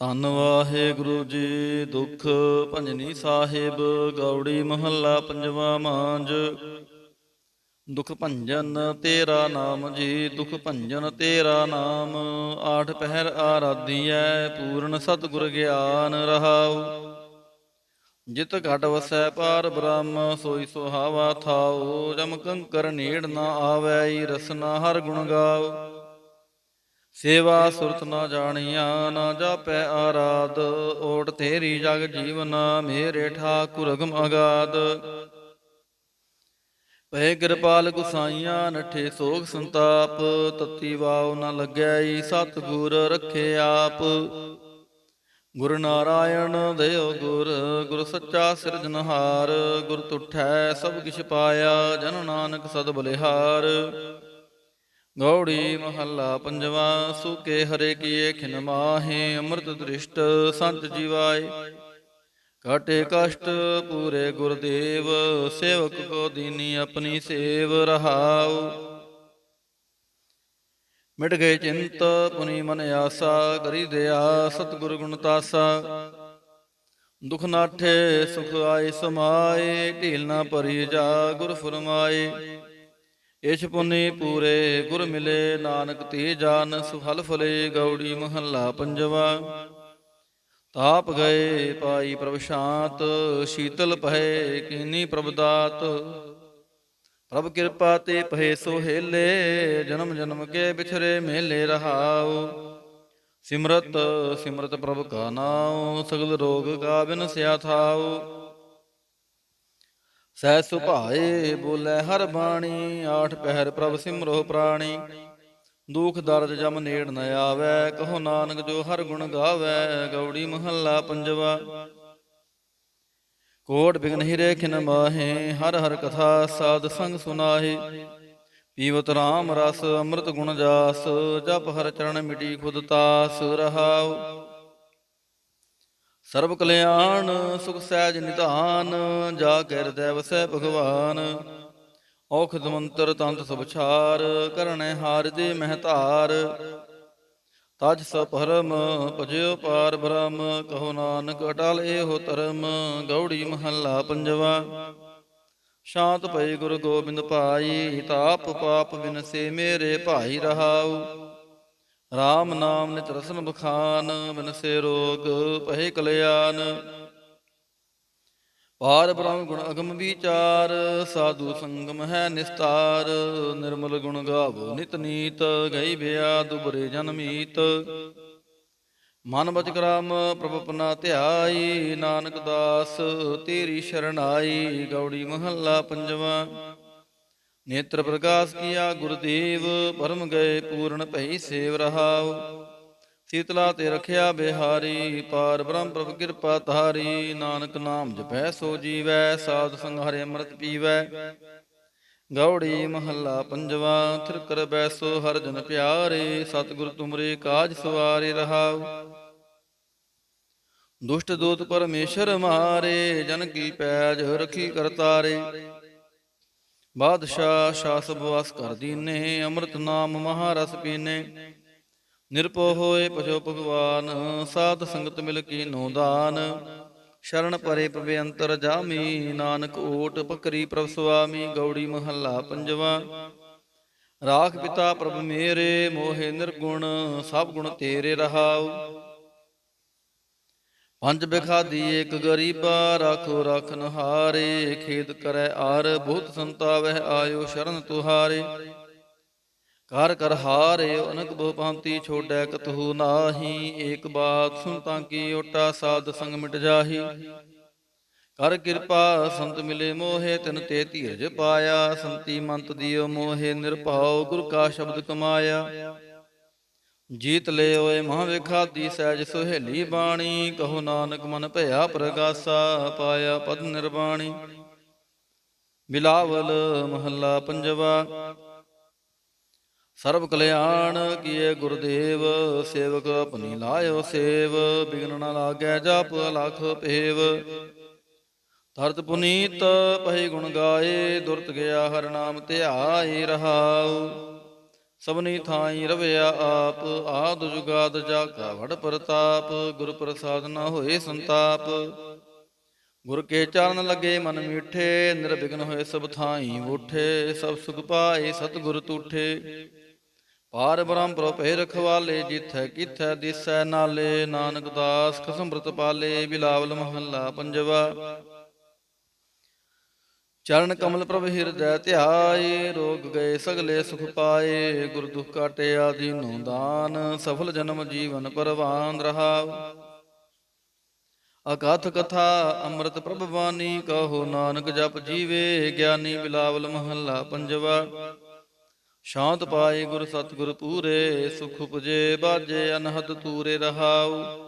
ਧੰਨ ਵਾਹਿਗੁਰੂ ਜੀ, ਦੁਖ ਭੰਜਨੀ ਸਾਹਿਬ, ਗੌੜੀ ਮਹੱਲਾ ਪੰਜਵਾ ਮਾਂਜ। ਦੁਖ ਭੰਜਨ ਤੇਰਾ ਨਾਮ ਜੀ, ਦੁਖ ਭੰਜਨ ਤੇਰਾ ਨਾਮ। ਆਠ ਪਹਿਰ ਆਰਾਧੀਐ, ਪੂਰਨ ਸਤਿਗੁਰ ਗਿਆਨ ਰਹਾਉ। ਜਿਤ ਘਟ ਵਸੈ ਪਾਰ ਬ੍ਰਹਮ, ਸੋਈ ਸੁਹਾਵਾ ਥਾਉ। ਜਮ ਕੰਕਰ ਨੇੜ ਨਾ ਆਵੈ ਰਸਨਾ ਹਰ ਗੁਣ ਗਾਉ। ਸੇਵਾ ਸੁਰਤ ਨਾ ਜਾਣੀਆ, ਨਾ ਜਾਪੈ ਆਰਾਧ। ਓਟ ਤੇਰੀ ਜਗ ਜੀਵਨ, ਮੇਰੇ ਠਾਕੁਰ ਅਗਮ ਅਗਾਧ। ਪਏ ਕਿਰਪਾਲ ਗੁਸਾਈਆਂ, ਨਠੇ ਸੋਗ ਸੰਤਾਪ। ਤਤੀ ਵਾਉ ਨ ਲੱਗੈ ਈ ਸਤਿਗੁਰ ਰੱਖੇ ਆਪ। ਗੁਰ ਨਾਰਾਇਣ ਦੇਵ ਗੁਰ ਗੁਰ ਸੱਚਾ ਸਿਰਜਨਹਾਰ ਗੁਰ ਤੁਠੈ ਸਭ ਕਿਛ ਪਾਇਆ, ਜਨ ਨਾਨਕ ਸਦ ਬਲਿਹਾਰ। ਗੌੜੀ ਮਹੱਲਾ ਪੰਜਵਾ, ਸੂਕੇ ਹਰੇ ਕੀਏ ਖਿਨ ਮਾਹੇ, ਅੰਮ੍ਰਿਤ ਦ੍ਰਿਸ਼ਟ ਸੰਤ ਜੀਵਾਏ। ਕਾਟੇ ਕਸ਼ਟ ਪੂਰੇ ਗੁਰਦੇਵ, ਸੇਵਕ ਕੋ ਦੀਨੀ ਆਪਣੀ ਸੇਵ ਰਹਾਉ। ਮਿਟ ਗਏ ਚਿੰਤ, ਪੁਨੀ ਮਨ ਆਸਾ, ਕਰੀ ਦਿਆ ਸਤਿਗੁਰ ਗੁਣ ਤਾਸਾ। ਦੁਖ ਨਾਠੇ ਸੁਖ ਆਏ ਸਮਾਏ, ਢੀਲ ਨਾ ਭਰੀ ਜਾ ਗੁਰ ਫਰਮਾਏ। ਇਛ ਪੁਨੀ ਪੂਰੇ ਗੁਰ ਮਿਲੇ, ਨਾਨਕ ਤੇ ਜਾਨ ਸੁਫਲ ਫਲੇ, ਗੌੜੀ ਮਹੱਲਾ ਪੰਜਵਾ। ਤਾਪ ਗਏ ਪਾਈ ਪ੍ਰਭ ਸ਼ਾਂਤ, ਸ਼ੀਤਲ ਪਹਿ ਕੀਨੀ ਪ੍ਰਭ ਦਾਤ। ਪ੍ਰਭ ਕਿਰਪਾ ਤੇ ਪਹਿ ਸੋਹੇਲੇ ਜਨਮ ਜਨਮ ਕੇ ਬਿਛਰੇ ਮੇਲੇ ਰਹਾਉ। ਸਿਮਰਤ ਸਿਮਰਤ ਪ੍ਰਭ ਕਾ ਨਾਉ, ਸਗਲ ਰੋਗ ਕਾ ਬਿਨ ਸਿਆ ਥਾਉ। ਸਹਿ ਸੁਭਾਏ ਬੋਲੇ ਹਰ ਬਾਣੀ, ਆਠ ਪਹਿਰ ਪ੍ਰਭ ਸਿਮਰੋ ਪ੍ਰਾਣੀ। ਦੁਖ ਦਰਦ ਜਮ ਨੇੜ ਨ ਆਵੈ, ਕਹੋ ਨਾਨਕ ਜੋ ਹਰ ਗੁਣ ਗਾਵੈ, ਗੌੜੀ ਮਹੱਲਾ ਪੰਜਵਾ। ਕੋਟ ਬਿਗਨ ਹੀ ਖਿਨ ਮਾਹੇ, ਹਰ ਹਰ ਕਥਾ ਸਾਧ ਸੰਗ ਸੁਨਾਹੇ। ਪੀਵਤ ਰਾਮ ਰਸ, ਅੰਮ੍ਰਿਤ ਗੁਣ ਜਾਸ, ਜਪ ਹਰ ਚਰਨ ਮਿਟੀ ਖੁਦ ਤਾਸ, ਰਹਾਉ। ਸਰਬ ਕਲਿਆਣ ਸੁਖ ਸਹਿਜ ਨਿਧਾਨ, ਜਾ ਕੇ ਹਿਰਦੈ ਵਸੈ ਭਗਵਾਨ। ਔਖਦ ਮੰਤਰ ਤੰਤ ਸਭ ਕਰਨੇ ਹਾਰ ਦੇ ਮਹਤਾਰ ਤਜ ਸ ਪਰਮ, ਭਜਿਓ ਪਾਰ ਬ੍ਰਹਮ, ਕਹੋ ਨਾਨਕ ਅਟਲ ਇਹੋ ਧਰਮ, ਗੌੜੀ ਮਹੱਲਾ ਪੰਜਵਾ। ਸ਼ਾਂਤ ਪਈ ਗੁਰੂ ਗੋਬਿੰਦ ਭਾਈ, ਤਾਪ ਪਾਪ ਬਿਨਸੇ ਮੇਰੇ ਭਾਈ ਰਹਾਉ। RAM ਨਾਮ ਨਿਤ ਰਸਨ ਬਖਾਨ ਮਨਸੇ ਰੋਗ ਪਹਿ ਕਲਿਆਣ। ਪਾਰ ਬ੍ਰਹਮ ਗੁਣ ਅਗਮ ਵਿਚਾਰ, ਸਾਧੂ ਸੰਗਮ ਹੈ ਨਿਸਤਾਰ। ਨਿਰਮਲ ਗੁਣ ਗਾਵੋ ਨਿਤ ਨੀਤ, ਗਈ ਬਿਆ ਦੁਬਰੇ ਜਨਮੀਤ ਮਨ ਬਚ ਕਰਾਮ ਪ੍ਰਭ ਆਪਣਾ ਧਿਆਈ, ਨਾਨਕ ਦਾਸ ਤੇਰੀ ਸ਼ਰਣਾਈ, ਗੌੜੀ ਮਹੱਲਾ ਪੰਜਵਾ। ਨੇਤਰ ਪ੍ਰਕਾਸ਼ ਕੀਆ, ਗੁਰਦੇਵ ਪਰਮ ਗਏ ਪੂਰਨ ਭਈ ਸੇਵ ਰਹਾਉ। ਸੀਤਲਾ ਤੇ ਰਖਿਆ ਬਿਹਾਰੀ, ਪਾਰ ਬ੍ਰਹਮ ਪ੍ਰਭ ਕਿਰਪਾ ਤਾਰੀ ਨਾਨਕ ਨਾਮ ਜਪੈ ਸੋ ਜੀਵੈ, ਸਾਧ ਸੰਗ ਹਰਿ ਅੰਮ੍ਰਿਤ ਪੀਵੈ। ਗੌੜੀ ਮਹੱਲਾ ਪੰਜਵਾ, ਥਿਰ ਕਰ ਬੈਸੋ ਹਰ ਜਨ ਪਿਆਰੇ, ਸਤਿਗੁਰ ਤੁਮਰੇ ਕਾਜ ਸਵਾਰੇ ਰਹਾਉ। ਦੁਸ਼ਟ ਦੂਤ ਪਰਮੇਸ਼ਰ ਮਾਰੇ, ਜਨ ਕੀ ਪੈਜ ਰਖੀ ਕਰਤਾਰੇ। ਬਾਦਸ਼ਾਹ ਸ਼ਾਸ ਬਵਾਸ ਕਰ ਦੀਨੇ, ਅੰਮ੍ਰਿਤ ਨਾਮ ਮਹਾਰਸ ਪੀਨੇ। ਨਿਰਪੋ ਹੋਏ ਪਜੋ ਭਗਵਾਨ, ਸਾਧ ਸੰਗਤ ਮਿਲ ਕੀ ਨੋ ਦਾਨ। ਸ਼ਰਨ ਪਰੇ ਪ੍ਰਭ ਅੰਤਰ ਜਾਮੀ, ਨਾਨਕ ਓਟ ਬਕਰੀ ਪ੍ਰਭ ਸੁਆਮੀ, ਗੌੜੀ ਮਹੱਲਾ ਪੰਜਵਾ। ਰਾਖ ਪਿਤਾ ਪ੍ਰਭ ਮੇਰੇ, ਮੋਹਿ ਨਿਰਗੁਣ, ਸਭ ਗੁਣ ਤੇਰੇ ਰਹਾਉ। ਪੰਜ ਬਿਖਾਦੀ ਏਕ ਗਰੀਬਾ ਰਾਖੋ ਰਾਖਨ ਹਾਰੇ ਖੇਦ ਕਰੈ ਆਰ ਬਹੁਤ ਸੰਤਾਵਹਿ ਆਇਓ ਸ਼ਰਨ ਤੁਹਾਰੇ। ਕਰ ਕਰ ਹਾਰੇ, ਅਨਕ ਬਹੁ ਭਾਂਤੀ ਛੋੜੈ ਕਤਹੂ ਨਾਹੀ, ਏਕ ਬਾਤ ਸੁਨ ਤਾਂ ਕੀ ਓਟਾ ਸਾਧ ਸੰਗ ਮਿਟ ਜਾਹੀ। ਕਰ ਕਿਰਪਾ, ਸੰਤ ਮਿਲੇ ਮੋਹੇ, ਤਿਨ ਤੇ ਧੀਰਜ ਪਾਇਆ, ਸੰਤੀ ਮੰਤ ਦਿਓ ਮੋਹੇ, ਨਿਰਭਉ ਗੁਰ ਕਾ ਸ਼ਬਦ ਕਮਾਇਆ। ਜੀਤ ਲੈ ਓਏ ਮਹਾਂ ਵਿਖਾਦੀ ਸਹਿਜ ਸੁਹੇਲੀ ਬਾਣੀ, ਕਹੋ ਨਾਨਕ ਮਨ ਭਇਆ ਪ੍ਰਗਾਸਾ, ਪਾਇਆ ਪਦ ਨਿਰਵਾਣੀ। ਬਿਲਾਵਲ ਮਹੱਲਾ ਪੰਜਵਾ, ਸਰਬ ਕਲਿਆਣ ਕੀਏ ਗੁਰਦੇਵ, ਸੇਵਕ ਆਪਣੀ ਲਾਇਓ ਸੇਵ, ਬਿਗਨ ਨ ਲਾਗੈ ਜਪ ਲਖ ਪੇਵ ਧਰਤ ਪੁਨੀਤ ਪਹਿ ਗੁਣ ਗਾਏ, ਦੁਰਤ ਗਿਆ ਹਰ ਨਾਮ ਧਿਆਏ ਰਹਾਉ। ਸਭਨੀ ਥਾਈ ਰਵਿਆ ਆਪ, ਆਦ ਜੁਗਾਦ ਜਾ ਕਾ ਪ੍ਰਤਾਪ, ਗੁਰ ਪ੍ਰਸਾਦ ਨਾ ਹੋਏ ਸੰਤਾਪ। ਗੁਰ ਕੇ ਚਰਨ ਲੱਗੇ ਮਨ ਮੀਠੇ, ਨਿਰਵਿਘਨ ਹੋਏ ਸਭ ਥਾਈ ਉਠੇ, ਸਭ ਸੁਖ ਪਾਏ ਸਤਿਗੁਰ ਤੂਠੇ। ਪਾਰ ਬ੍ਰਹਮ ਪ੍ਰੋ ਭੈ ਰਖਵਾਲੇ, ਜਿਥੈ ਕਿਥੈ ਦਿਸੈ ਨਾਲੇ, ਨਾਨਕ ਦਾਸ ਖਸਮ੍ਰਤ ਪਾਲੇ, ਬਿਲਾਵਲ ਮਹੱਲਾ ਪੰਜਵਾ। ਚਰਨ ਕਮਲ ਪ੍ਰਭ ਹਿਰਦੈ ਧਿਆਏ, ਰੋਗ ਗਏ ਸਗਲੇ ਸੁਖ ਪਾਏ, ਗੁਰ ਦੁਖ ਕਾਟਿਆ ਦੀਨੋ ਦਾਨ, ਸਫਲ ਜਨਮ ਜੀਵਨ ਪਰਵਾਨ ਰਹਾਉ। ਅਕਥ ਕਥਾ, ਅੰਮ੍ਰਿਤ ਪ੍ਰਭ ਬਾਣੀ, ਕਹੋ ਨਾਨਕ ਜਪ ਜੀਵੇ, ਗਿਆਨੀ ਬਿਲਾਵਲ ਮਹੱਲਾ ਪੰਜਵਾ। ਸ਼ਾਂਤ ਪਾਏ ਗੁਰ ਸਤਿਗੁਰ ਪੂਰੇ, ਸੁਖ ਉਪਜੇ ਬਾਜੇ ਅਨਹਦ ਤੂਰੇ ਰਹਾਉ।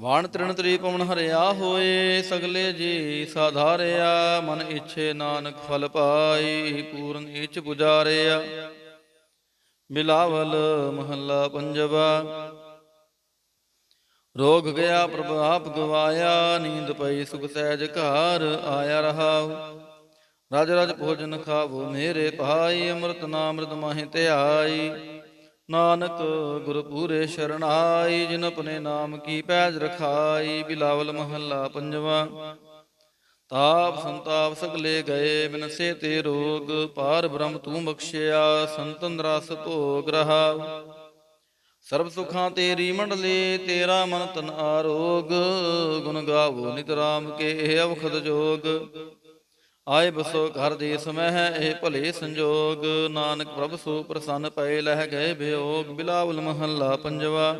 ਵਾਣ ਤ੍ਰਿਣ ਤ੍ਰੀ ਪਵਨ ਹਰਿਆ ਹੋਏ, ਸਗਲੇ ਜੀ ਸਾਧਾਰਿਆ, ਮਨ ਇਛੇ ਨਾਨਕ ਫਲ ਪਾਈ, ਪੂਰਨ ਇਚ ਪੁਜਾਰਿਆ। ਬਿਲਾਵਲ ਮਹੱਲਾ ਪੰਜਵਾ। ਰੋਗ ਗਿਆ ਪ੍ਰਭ ਆਪ ਗਵਾਇਆ, ਨੀਂਦ ਪਈ ਸੁਖ ਸਹਿਜ ਘਰ ਆਇਆ ਰਹਾਉ। ਰਜ ਰਾਜ ਭੋਜਨ ਖਾਵੋ ਮੇਰੇ ਭਾਈ, ਅੰਮ੍ਰਿਤ ਨਾਮ੍ਰਿਤ ਮਾਹਿ ਧਿਆਈ। ਨਾਨਕ ਗੁਰ ਪੂਰੇ ਸ਼ਰਣਾਈ, ਜਿਨ ਆਪਣੇ ਨਾਮ ਕੀ ਪੈਜ ਰਖਾਈ, ਬਿਲਾਵਲ ਮਹੱਲਾ ਪੰਜਵਾ। ਤਾਪ ਸੰਤਾਪ ਸਗਲੇ ਗਏ ਬਿਨਸੇ ਤੇ ਰੋਗ ਪਾਰ ਬ੍ਰਹਮ ਤੂੰ ਬਖਸ਼ਿਆ, ਸੰਤਨ ਰਸ ਭੋਗ ਰਹਾ। ਸਰਬ ਸੁਖਾਂ ਤੇਰੀ ਮੰਡਲੇ, ਤੇਰਾ ਮਨ ਤਨ ਆਰੋਗ, ਗੁਣ ਗਾਵੋ ਨਿਤ ਰਾਮ ਕੇ, ਇਹ ਅਵਖਦ ਜੋਗ। ਆਏ ਬਸੋ ਘਰ ਦੇ ਸਮਹਿ, ਇਹ ਭਲੇ ਸੰਜੋਗ। ਨਾਨਕ ਪ੍ਰਭ ਸੋ ਪ੍ਰਸੰਨ ਪਏ, ਲਹਿ ਗਏ ਬਿਯੋਗ ਬਿਲਾਵਲ ਮਹੱਲਾ ਪੰਜਵਾ।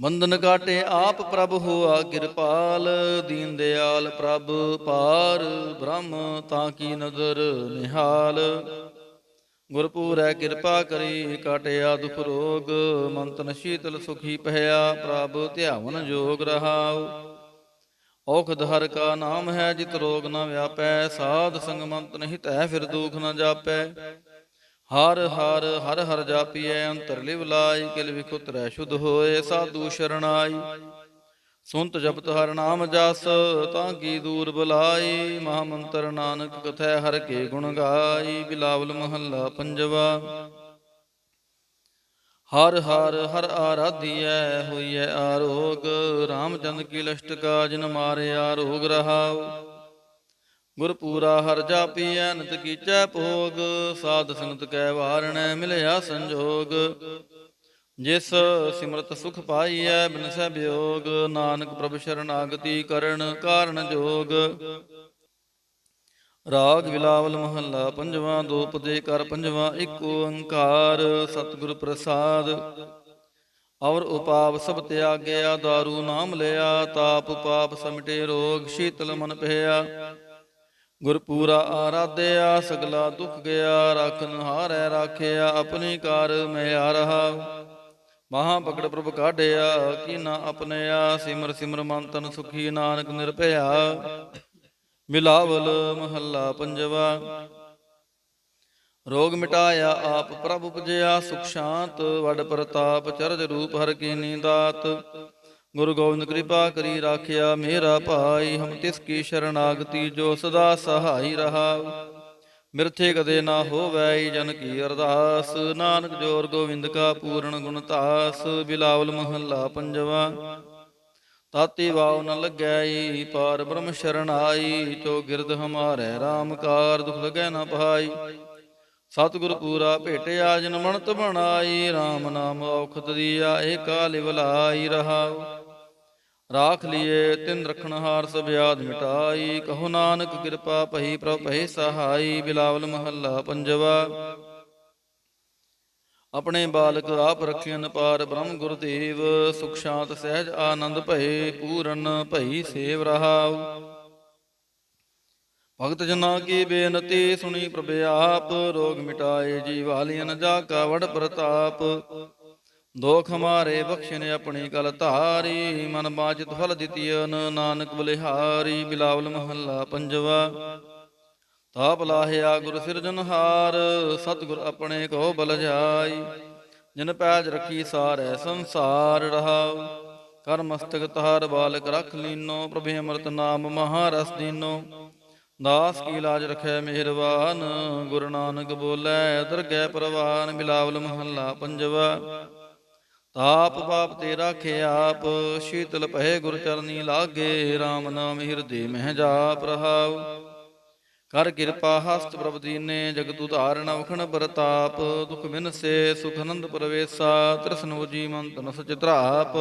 ਬੰਧਨ ਕਾਟੇ ਆਪ ਪ੍ਰਭ ਹੋਆ ਕਿਰਪਾਲ। ਦੀਨ ਦਿਆਲ ਪ੍ਰਭ ਪਾਰ, ਬ੍ਰਹਮ ਤਾਂ ਕੀ ਨਦਰ ਨਿਹਾਲ। ਗੁਰਪੂਰੈ ਕਿਰਪਾ ਕਰੀ, ਕਾਟਿਆ ਦੁਖ ਰੋਗ। ਮੰਤਨ ਸ਼ੀਤਲ ਸੁਖੀ ਪਹਿਆ ਪ੍ਰਭ ਧਿਆਵਨ ਜੋਗ ਰਹਾਉ। ਔਖਦ ਹਰ ਕਾ ਨਾਮ ਹੈ, ਜਿਤ ਰੋਗ ਨ ਵਿਆਪੈ, ਸਾਧ ਸੰਗਮੰਤ ਨਹੀਂ ਤੈ ਫਿਰ ਦੁਖ ਨਾ ਜਾਪੈ। ਹਰ ਹਰ ਹਰ ਹਰ ਜਾਪੀਐ, ਅੰਤਰ ਲਿਵ ਲਾਈ ਕਿਲ ਵਿਖ ਉਤਰੈ ਸ਼ੁਧ ਹੋਏ, ਸਾਧੂ ਸ਼ਰਣਾਈ। ਸੁਨਤ ਜਪਤ ਹਰ ਨਾਮ ਜਸ, ਤਾਂ ਕੀ ਦੂਰ ਬੁਲਾਈ। ਮਹਾ ਮੰਤਰ ਨਾਨਕ ਕਥੈ ਹਰ ਕੇ ਗੁਣ ਗਾਈ, ਬਿਲਾਵਲ ਮਹੱਲਾ ਪੰਜਵਾ। ਹਰ ਹਰ ਹਰ ਆਰਾਧੀਐ ਹੋਈਐ ਆਰੋਗ, ਰਾਮਚੰਦ ਕੀ ਲਸ਼ਟ ਕਾ ਜਿਨ ਮਾਰਿਆ ਰੋਗ ਰਹਾਉ। ਗੁਰ ਪੂਰਾ ਹਰ ਜਾਪੀਐ, ਨਤ ਕੀਚੈ ਭੋਗ, ਸਾਧ ਸੰਗਤ ਕੈ ਵਾਰਣੈ, ਮਿਲਿਆ ਸੰਜੋਗ। ਜਿਸ ਸਿਮਰਤ ਸੁਖ ਪਾਈਐ, ਬਿਨਸੈ ਬਿਯੋਗ ਨਾਨਕ ਪ੍ਰਭ ਸ਼ਰਨਾਗਤੀ ਕਰਨ ਕਾਰਨ ਜੋਗ। ਰਾਗ ਵਿਲਾਵਲ ਮਹੱਲਾ ਪੰਜਵਾਂ ਦੋਪ ਦੇ ਕਰ ਪੰਜਵਾਂ, ਇੱਕ ਓੰਕਾਰ, ਸਤਿਗੁਰ ਪ੍ਰਸਾਦ। ਔਰ ਉਪਾਪ ਸਭ ਤਿਆਗਿਆ दारू ਨਾਮ ਲਿਆ, ਤਾਪ ਪਾਪ ਸਮਟੇ ਰੋਗ, ਸ਼ੀਤਲ ਮਨ ਭਇਆ ਗੁਰ ਪੂਰਾ ਆਰਾਧਿਆ, ਸਗਲਾ ਦੁਖ ਗਿਆ ਰਖਨ ਹਾਰੈ ਰਾਖਿਆ, ਆਪਣੀ ਕਾਰ ਮੈਂ ਆ ਰਹਾ। ਮਹਾ ਪਕੜ ਪ੍ਰਭ ਕਾਢਿਆ, ਕੀ ਨਾ ਆਪਣਿਆ, ਸਿਮਰ ਸਿਮਰ ਮਨ ਤਨ ਸੁਖੀ ਨਾਨਕ ਨਿਰਭਇਆ ਮਿਲਾਵਲ ਮਹੱਲਾ ਪੰਜਵਾ। ਰੋਗ ਮਿਟਾਇਆ ਆਪ ਪ੍ਰਭ ਉਪਜਿਆ, ਸੁਖ ਸ਼ਾਂਤ, ਵਡ ਪ੍ਰਤਾਪ, ਚਰਜ ਰੂਪ ਹਰ ਕੀ ਨੀਂਦਾਤ। ਗੁਰੂ ਗੋਬਿੰਦ ਕਿਰਪਾ ਕਰੀ ਰਾਖਿਆ, ਮੇਰਾ ਭਾਈ, ਹਮ ਤਿਸ ਕੀ ਸ਼ਰਨਾਗਤੀ ਜੋ ਸਦਾ ਸਹਾਈ ਰਹਾ। ਮਿਰਥੇ ਕਦੇ ਨਾ ਹੋਵੈ ਜਨ ਕੀ ਅਰਦਾਸ, ਨਾਨਕ ਜੋਰ ਗੋਬਿੰਦ ਕਾ ਪੂਰਨ ਗੁਣ ਤਾਸ ਬਿਲਾਵਲ ਮਹੱਲਾ ਪੰਜਵਾ। ਤਾਤੀ ਵਾਉ ਨ ਲੱਗੈ ਪਾਰ ਬ੍ਰਹਮ ਸ਼ਰਣਾਈ ਚੋ ਗਿਰਦ ਹਮਾਰੇ RAM ਕਾਰ ਦੁਖ ਲਗੈ ਨ ਪਾਈ ਸਤਿਗੁਰ ਪੂਰਾ ਭੇਟਿਆ, ਜਨ ਮਨਤ ਬਣਾਈ RAM ਨਾਮ ਔਖਤ ਦੀਆ, ਏਕਾ ਲਿਵਲਾਈ ਰਹਾਉ। ਰਾਖ ਲਿਏ, ਤਿਨ ਰਖਣ ਹਾਰ ਸਭ ਆਦ ਮਿਟਾਈ, ਕਹੋ ਨਾਨਕ ਕਿਰਪਾ ਭਈ ਪ੍ਰਭ ਭਈ ਸਹਾਈ, ਬਿਲਾਵਲ ਮਹੱਲਾ ਪੰਜਵਾ। ਆਪਣੇ ਬਾਲਕ ਆਪ ਰਖਿਆਨ ਪਾਰ ਬ੍ਰਹਮ ਗੁਰਦੇਵ, ਸੁਖ ਸ਼ਾਂਤ ਸਹਿਜ ਆਨੰਦ ਭਏ ਪੂਰਨ ਭਈ ਸੇਵ ਰਹਾਉ। ਭਗਤ ਜਨਾਂ ਕੀ ਬੇਨਤੀ ਸੁਣੀ ਪ੍ਰਭ ਆਪ, ਰੋਗ ਮਿਟਾਏ ਜੀਵਾਲਿਨ ਜਾ ਕਾ ਵਡ ਪ੍ਰਤਾਪ। ਦੋਖ ਹਮਾਰੇ ਬਖਸ਼ਿਨ ਆਪਣੀ ਕਲ ਧਾਰੀ, ਮਨ ਬਾਚਿਤ ਫਲ ਦਿਤਿਯਨ ਨਾਨਕ ਬਲਿਹਾਰੀ, ਬਿਲਾਵਲ ਮਹੱਲਾ ਪੰਜਵਾ। ਤਾਪ ਲਾਹਿਆ ਗੁਰ ਸਿਰਜਨਹਾਰ ਸਤਿਗੁਰ ਆਪਣੇ ਕੋ ਬਲ ਜਾਈ। ਜਿਨ ਪੈਜ ਰੱਖੀ ਸਾਰੈ ਸੰਸਾਰ ਰਹਾਉ। ਕਰ ਮਸਤਕ ਤਾਰ ਬਾਲਕ ਰਖ ਲੀਨੋ, ਪ੍ਰਭੇ ਅੰਮ੍ਰਿਤ ਨਾਮ ਮਹਾਰਸ ਦੀਨੋ। ਦਾਸ ਕੀ ਲਾਜ ਰਖੈ ਮਿਹਰਬਾਨ, ਗੁਰੂ ਨਾਨਕ ਬੋਲੇ ਦਰਗਹਿ ਪ੍ਰਵਾਨ, ਮਿਲਾਵਲ ਮਹੱਲਾ ਪੰਜਵਾ। ਤਾਪ ਪਾਪ ਤੇ ਰਾਖੇ ਆਪ, ਸ਼ੀਤਲ ਪਹਿ ਗੁਰ ਚਰਨੀ ਲਾਗੇ RAM ਨਾਮ ਹਿਰਦੇ ਮਹਿ ਜਾਪ ਰਹਾਉ। ਕਰ ਕਿਰਪਾ ਹਸਤ ਪ੍ਰਭ ਦੀਨੇ, ਜਗਤ ਉਧਾਰਣ ਵਖਣ ਬਰਤਾਪ ਦੁਖ ਬਿਨਸੇ ਸੁਖ ਆਨੰਦ ਪਰਵੇਸਾ, ਤ੍ਰਿਸਨੋ ਜੀ ਮੰਤਨ ਸਚਿਤਰਾਪ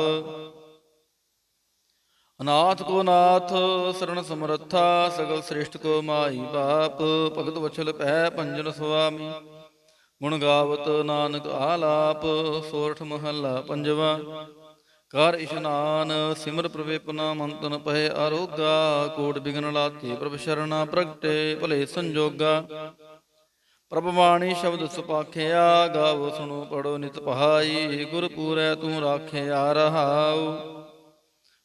ਅਨਾਥ ਕੋ ਨਾਥ, ਸਰਣ ਸਮਰੱਥਾ, ਸਗਲ ਸ੍ਰਿਸ਼ਟ ਕੋ ਮਾਈ ਬਾਪ ਭਗਤ ਵਛਲ ਪੈ ਪੰਜਨ ਸੁਆਮੀ। ਗੁਣ ਗਾਵਤ ਨਾਨਕ ਆਲਾਪ, ਸੋਰਠ ਮਹੱਲਾ ਪੰਜਵਾ। ਕਰ ਇਸ਼ਨਾਨ ਸਿਮਰ ਪ੍ਰਵੇਪਨਾ ਮੰਤਨ ਪਹਿ ਆਰੋਗਾ ਕੋਟ ਬਿਗਨ ਲਾਤੀ ਪ੍ਰਭ ਸ਼ਰਣਾ ਪ੍ਰਗਟੇ, ਭਲੇ ਸੰਜੋਗਾ। ਪ੍ਰਭ ਬਾਣੀ ਸ਼ਬਦ ਸੁਪਾਖਿਆ, ਗਾਵੋ ਸੁਣੋ ਪੜੋ ਨਿਤ ਪਹਾਈ, ਗੁਰ ਪੂਰੈ ਤੂੰ ਰਾਖਿਆ ਰਹਾਉ।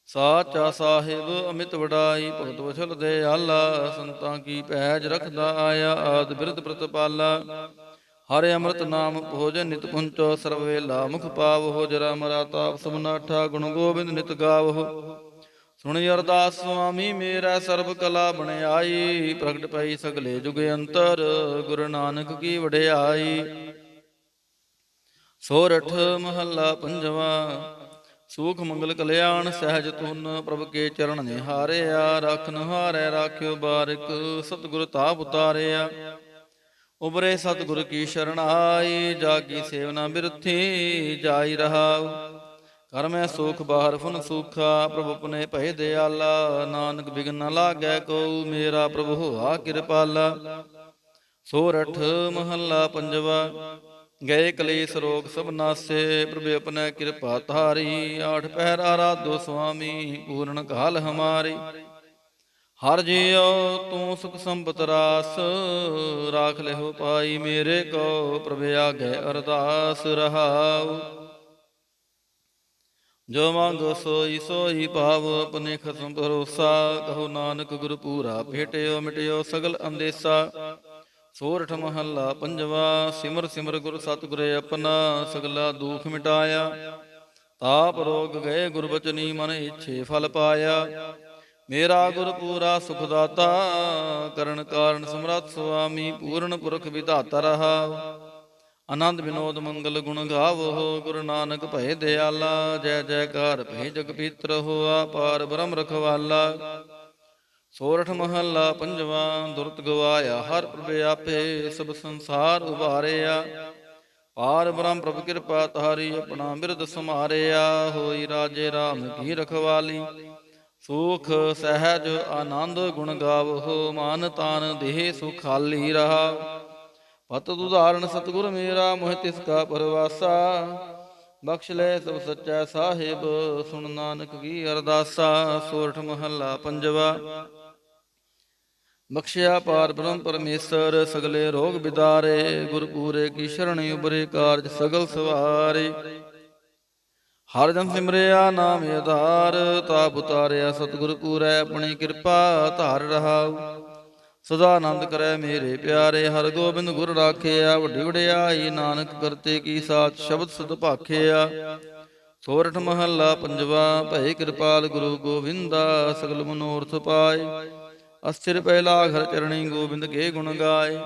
ਸਾਚਾ ਸਾਹਿਬ ਅਮਿਤ ਵਡਾਈ, ਭਗਤ ਵਛਲ ਦੇ ਆਲਾ, ਸੰਤਾਂ ਕੀ ਪੈਜ ਰਖਦਾ ਆਇਆ, ਆਦ ਬਿਰਧ ਪ੍ਰਤਪਾਲਾ। ਹਰਿ ਅੰਮ੍ਰਿਤ ਨਾਮ ਭੋਜਨ ਨਿਤ ਪੁੰਚੋ ਸਰਵ ਵੇਲਾ, ਮੁਖ ਪਾਵੋ ਜਰਾ ਮਰਾ ਤਾਪ ਸਮਨਾਠਾ ਗੁਣ ਗੋਬਿੰਦ ਨਿਤ ਗਾਵੋ ਸੁਣੀ ਅਰਦਾਸ ਸੁਆਮੀ, ਮੇਰਾ ਸਰਬ ਕਲਾ ਬਣਾਈ ਪ੍ਰਗਟ ਪਈ ਸਗਲੇ ਜੁਗ ਅੰਤਰ, ਗੁਰੂ ਨਾਨਕ ਕੀ ਵਡਿਆਈ। ਸੋਰਠ ਮਹੱਲਾ ਪੰਜਵਾ, ਸੂਖ ਮੰਗਲ ਕਲਿਆਣ ਸਹਿਜ ਤੁਨ ਪ੍ਰਭ ਕੇ ਚਰਨ ਨਿਹਾਰਿਆ ਰਖਨ ਹਾਰੈ ਰਾਖਿਓ ਬਾਰਿਕ, ਸਤਿਗੁਰ ਤਾਪ ਉਤਾਰਿਆ। ਉਬਰੇ ਸਤਿਗੁਰ ਕੀ ਸ਼ਰਨ ਆਈ, ਜਾਗੀ ਸੇਵਨਾ ਬਿਰਥੀ, ਜਾਈ ਰਹਾਉ। ਕਰ ਸੁਖ, ਬਾਹਰ ਫੁਨ ਸੁਖਾ, ਪ੍ਰਭ ਆਪਣੇ ਭਏ ਦਿਆਲਾ, ਨਾਨਕ ਬਿਗਨ ਨ ਲਾਗੈ ਕੋ ਮੇਰਾ ਪ੍ਰਭੂ ਹੋਆ ਕਿਰਪਾਲਾ। ਸੋਰਠ ਮਹੱਲਾ ਪੰਜਵਾ, ਗਏ ਕਲੇਸ਼ ਰੋਗ ਸਭ ਨਾਸੇ, ਪ੍ਰਭ ਆਪਣੇ ਕਿਰਪਾ ਧਾਰੀ, ਆਠ ਪਹਿਰ ਆਰਾਧੋ ਸੁਆਮੀ, ਪੂਰਨ ਕਾਲ ਹਮਾਰੀ। ਹਰ ਜਿਉ ਤੂੰ ਸੁਖ ਸੰਪਤ ਰਾਸ, ਰਾਖ ਲਿਓ ਪਾਈ ਮੇਰੇ ਕੋ ਪ੍ਰਭ ਆਗੇ ਅਰਦਾਸ ਰਹਾਉ। ਜੋ ਮੰਗੋ ਸੋਈ ਸੋਈ ਭਾਵ ਆਪਣੇ ਖਸਮ ਭਰੋਸਾ, ਕਹੋ ਨਾਨਕ ਗੁਰ ਪੂਰਾ ਭੇਟਿਓ ਮਿਟਿਓ ਸਗਲ ਅੰਦੇਸਾ। ਸੋਰਠ ਮਹੱਲਾ ਪੰਜਵਾ, ਸਿਮਰ ਸਿਮਰ ਗੁਰ ਸਤਿਗੁਰੇ ਆਪਣਾ, ਸਗਲਾ ਦੁਖ ਮਿਟਾਇਆ। ਤਾਪ ਰੋਗ ਗਏ ਗੁਰਬਚਨੀ ਮਨ ਇੱਛੇ ਫਲ ਪਾਇਆ। ਮੇਰਾ ਗੁਰ ਪੂਰਾ ਸੁਖ ਦਾਤਾ ਕਰਨ ਕਾਰਨ ਸਮਰੱਥ ਸੁਆਮੀ, ਪੂਰਨ ਪੁਰਖ ਵਿਧਾਤਾ ਰਹਾ। ਆਨੰਦ ਵਿਨੋਦ ਮੰਗਲ ਗੁਣ ਗਾਵੋ, ਗੁਰੂ ਨਾਨਕ ਭਏ ਦਿਆਲਾ, ਜੈ ਜੈਕਾਰ ਭਏ ਜਗ ਪੀਤਰ ਹੋਆ, ਪਾਰ ਬ੍ਰਹਮ ਰਖਵਾਲਾ। ਸੋਰਠ ਮਹੱਲਾ ਪੰਜਵਾ, ਦੁਰਤ ਗਵਾਇਆ, ਹਰ ਪ੍ਰਭ ਆਪੇ, ਸਭ ਸੰਸਾਰ ਉਭਾਰਿਆ। ਪਾਰ ਬ੍ਰਹਮ ਪ੍ਰਭ ਕਿਰਪਾ ਤਾਰੀ ਆਪਣਾ ਬਿਰਦ ਸਮਾਰਿਆ ਹੋਈ ਰਾਜੇ RAM ਕੀ ਰਖਵਾਲੀ। ਸੁਖ ਸਹਿਜ ਆਨੰਦ ਗੁਣ ਗਾਵੋ ਮਾਨ ਤਾਨ ਦੇਹ ਸੁਖਾਲੀ ਰਹਾ। ਪਤ ਉਦਾਹਰਣ ਸਤਿਗੁਰ ਮੇਰਾ, ਮੋਹਿ ਤਿਸ ਕਾ ਪਰਵਾਸਾ। ਬਖਸ਼ ਲੈ ਸਭ ਸੱਚਾ ਸਾਹਿਬ, ਸੁਣ ਨਾਨਕ ਕੀ ਅਰਦਾਸਾ, ਸੋਰਠ ਮਹੱਲਾ ਪੰਜਵਾ। ਬਖਸ਼ਿਆ ਪਾਰ ਬ੍ਰਹਮ ਪਰਮੇਸ਼ਰ, ਸਗਲੇ ਰੋਗ ਬਿਦਾਰੇ ਗੁਰ ਪੂਰੇ ਕੀ ਸ਼ਰਣੀ ਉਬਰੇ ਕਾਰਜ ਸਗਲ ਸਵਾਰੇ। ਹਰ ਜਨ ਸਿਮਰਿਆ ਨਾਮ ਆਧਾਰ, ਤਾਪ ਉਤਾਰਿਆ ਸਤਿਗੁਰ ਪੂਰੈ, ਆਪਣੀ ਕਿਰਪਾ ਧਾਰ ਰਹਾਉ। ਸਦਾ ਆਨੰਦ ਕਰੈ ਮੇਰੇ ਪਿਆਰੇ, ਹਰ ਗੋਬਿੰਦ ਗੁਰ ਰਾਖਿਆ, ਵੱਡੀ ਵਡਿਆਈ ਨਾਨਕ ਕਰਤੇ ਕੀ ਸਾਚ ਸ਼ਬਦ ਸਦ ਭਾਖਿਆ। ਸੋਰਠ ਮਹੱਲਾ ਪੰਜਵਾ ਭਏ ਕਿਰਪਾਲ ਗੁਰੂ ਗੋਬਿੰਦਾ, ਸਗਲ ਮਨੋਰਥ ਪਾਏ। ਅਸਥਿਰ ਪਹਿਲਾ ਘਰ ਚਰਣੀ ਗੋਬਿੰਦ ਕੇ ਗੁਣ ਗਾਏ।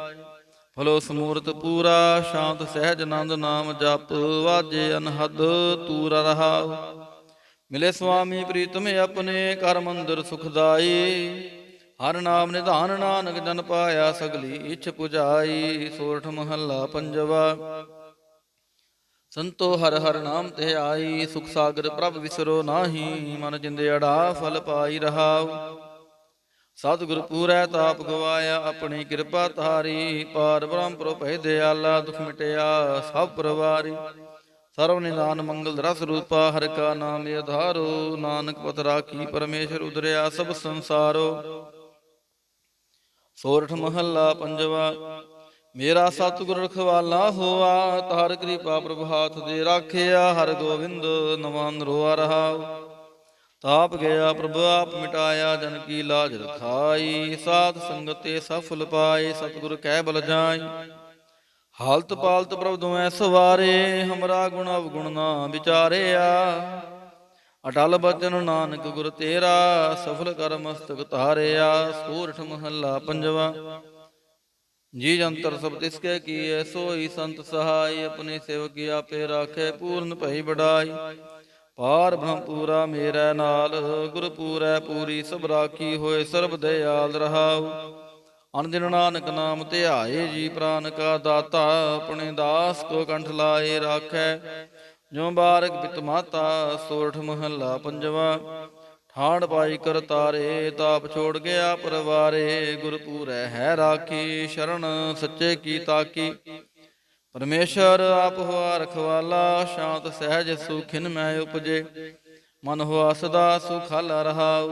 ਫਲੋ ਸਮੂਰਤ ਪੂਰਾ, ਸ਼ਾਂਤ ਸਹਿਜ ਆਨੰਦ ਨਾਮ ਜਪ, ਵਾਜੇ ਅਨਹਦ ਤੂਰ ਰਹਾਉ। ਮਿਲੇ ਸੁਆਮੀ ਪ੍ਰੀਤਮ ਆਪਣੇ ਕਰ ਮੰਦਰ ਸੁਖਦਾਈ। ਹਰ ਨਾਮ ਨਿਧਾਨ ਨਾਨਕ ਜਨ ਪਾਇਆ ਸਗਲੀ ਇਛ ਪੁਜਾਈ, ਸੋਰਠ ਮਹੱਲਾ ਪੰਜਵਾ। ਸੰਤੋ ਹਰ ਹਰ ਨਾਮ ਤੇ ਆਈ, ਸੁਖ ਸਾਗਰ ਪ੍ਰਭ ਵਿਸਰੋ ਨਾਹੀ, ਮਨ ਜਿੰਦੇ ਅੜਾ ਫਲ ਪਾਈ ਰਹਾਉ। ਸਤਿਗੁਰ ਪੂਰੈ ਤਾਪ ਗਵਾਇਆ, ਆਪਣੀ ਕਿਰਪਾ ਤਾਰੀ ਪਾਰ ਬ੍ਰਹਮ ਪ੍ਰੋ ਦਿਆਲਾ ਦੁਖ ਮਿਟਿਆ, ਸਭ ਪਰਵਾਰੀ। ਸਰਵ ਨਿਦਾਨ ਮੰਗਲ ਰਸ ਰੂਪਾ, ਹਰ ਕਾ ਨਾਮ ਆਧਾਰੋ ਨਾਨਕ ਪਤ ਰਾਖੀ ਪਰਮੇਸ਼ਰ ਉਦਰਿਆ, ਸਭ ਸੰਸਾਰੋ। ਸੋਰਠ ਮਹੱਲਾ ਪੰਜਵਾ, ਮੇਰਾ ਸਤਿਗੁਰ ਰਖਵਾਲਾ ਹੋਆ ਤਾਰ ਕਿਰਪਾ ਪ੍ਰਭਾਤ ਦੇ ਰਾਖਿਆ, ਹਰ ਗੋਬਿੰਦ ਨਵਾਂ ਰੋਆ ਰਹਾ ਤਾਪ ਗਿਆ ਪ੍ਰਭ ਆਪ ਮਿਟਾਇਆ, ਜਨ ਕੀ ਲਾਜ ਰਖਾਈ। ਸਾਧ ਸੰਗਤ ਸਫਲ ਪਾਏ, ਸਤਿਗੁਰ ਕਹਿ ਬਲ ਜਾਈ। ਹਾਲਤ ਪਾਲਤ ਪ੍ਰਭ ਦੁਐ ਸਵਾਰੇ, ਹਮਰਾ ਗੁਣ ਅਵਗੁਣ ਨਾ ਵਿਚਾਰਿਆ। ਅਟਲ ਬਚਨ ਨਾਨਕ ਗੁਰ ਤੇਰਾ, ਸਫਲ ਕਰ ਮਸਤਕ ਧਾਰਿਆ। ਸੂਰਠ ਮਹੱਲਾ ਪੰਜਵਾ। ਜੀ ਜੰਤਰ ਸਭ ਤਿਸ ਕੈ ਕੀਐ, ਸੋਈ ਸੰਤ ਸਹਾਈ, ਆਪਣੇ ਸੇਵਕ ਆਪੇ ਰਾਖੇ, ਪੂਰਨ ਭਈ ਬੜਾਈ ਪਾਰ ਬ੍ਰਹਮ ਪੂਰਾ ਮੇਰਾ ਨਾਲ ਗੁਰ ਪੂਰੈ ਪੂਰੀ ਸਭ ਰਾਖੀ ਹੋਏ, ਸਰਬ ਦਇਆਲ ਰਹਾਉ। ਅਨਦਿਨ ਨਾਨਕ ਨਾਮ ਧਿਆਏ, ਜੀ ਪ੍ਰਾਨ ਕਾ ਦਾਤਾ, ਆਪਣੇ ਦਾਸ ਕੋ ਕੰਠ ਲਾਏ ਰਾਖੈ। ਜੋ ਬਾਰਕ ਬਿਤ ਮਾਤਾ, ਸੋਰਠ ਮਹੱਲਾ ਪੰਜਵਾ। ਠਾੜ ਪਾਈ ਕਰ ਤਾਰੇ, ਤਾਪ ਛੋੜ ਗਿਆ ਪਰਵਾਰੇ ਗੁਰਪੂਰੈ ਹੈ ਰਾਖੀ, ਸ਼ਰਨ ਸੱਚੇ ਕੀ ਤਾਕੀ। ਪਰਮੇਸ਼ਰ ਆਪ ਹੋਆ ਰਖਵਾਲਾ, ਸ਼ਾਂਤ ਸਹਿਜ ਸੁਖਿਨ ਮੈਂ ਉਪਜੇ। ਮਨ ਹੋਆ ਸਦਾ ਸੁਖਾਲਾ ਰਹਾਉ।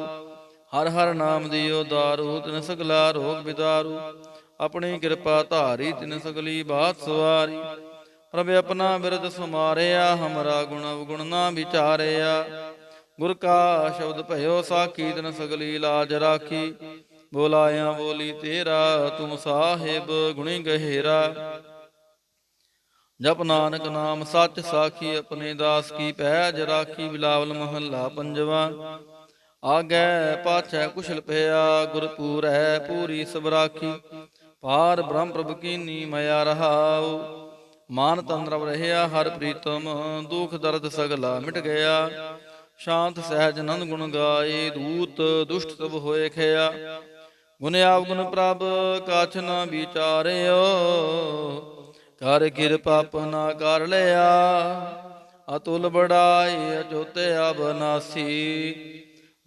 ਹਰ ਹਰ ਨਾਮ ਦਿਓ ਦਾਰੂ, ਤਿਨ ਸਗਲਾ ਰੋਗ ਬਿਦਾਰੂ। ਆਪਣੀ ਕਿਰਪਾ ਧਾਰੀ, ਤਿਨ ਸਗਲੀ ਬਾਤ ਸਵਾਰੀ। ਪ੍ਰਭ ਆਪਣਾ ਬਿਰਦ ਸੁਮਾਰਿਆ, ਹਮਰਾ ਗੁਣ ਅਵਗੁਣ ਨਾ ਵਿਚਾਰਿਆ। ਗੁਰ ਕਾ ਸ਼ਬਦ ਭਇਓ ਸਾਖੀ, ਤਿਨ ਸਗਲੀ ਲਾਜ ਰਾਖੀ। ਬੋਲਾਇਆ ਬੋਲੀ ਤੇਰਾ, ਤੁਮ ਸਾਹਿਬ ਗੁਣੀ ਗਹਿਰਾ। ਜਪ ਨਾਨਕ ਨਾਮ ਸੱਚ ਸਾਖੀ ਆਪਣੇ ਦਾਸ ਕੀ ਪੈਜ ਰਾਖੀ ਬਿਲਾਵਲ ਮਹੱਲਾ ਪੰਜਵਾ। ਆਗੈ ਪਾਛੈ ਕੁਸ਼ਲ ਪਿਆ ਗੁਰਪੂਰ ਹੈ ਪੂਰੀ ਸਭ ਰਾਖੀ। ਪਾਰ ਬ੍ਰਹਮ ਪ੍ਰਭ ਕੀਨੀ ਮਇਆ ਰਹਾਉ। ਮਾਨ ਤਨ ਰਵ ਰਹਿਆ, ਹਰ ਪ੍ਰੀਤਮ ਦੁਖ ਦਰਦ ਸਗਲਾ ਮਿਟ ਗਿਆ। ਸ਼ਾਂਤ ਸਹਿਜ ਨੰਦ ਗੁਣ ਗਾਏ, ਦੂਤ ਦੁਸ਼ਟ ਸਭ ਹੋਏ ਖਿਆ। ਗੁਣ ਆਪ ਗੁਣ ਪ੍ਰਭ, ਕਾਛ ਨਾ ਵਿਚਾਰਿਓ। ਕਰ ਕਿਰਪਾ ਆਪਣਾ ਕਰ ਲਿਆ। ਅਤੁਲ ਬੜਾਈ ਅਜੋਤੇ ਅਬਨਾਸੀ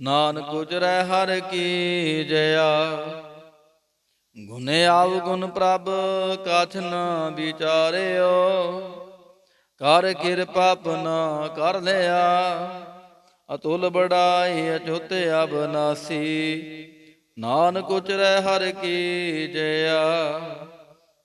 ਨਾਨਕ ਉਜਰੈ ਹਰ ਕੀ ਜਇਆ। ਗੁਨੇ ਆਵ ਗੁਣ ਪ੍ਰਭ ਕਾਛ ਨ ਵਿਚਾਰਿਓ। ਕਰ ਕਿਰਪਾ ਆਪਣਾ ਕਰ ਲਿਆ। ਅਤੁਲ ਬੜਾਈ ਅਜੋਤ ਅਬਨਾਸੀ ਨਾਨਕ ਉਚਰੈ ਹਰ ਕੀ ਜਇਆ।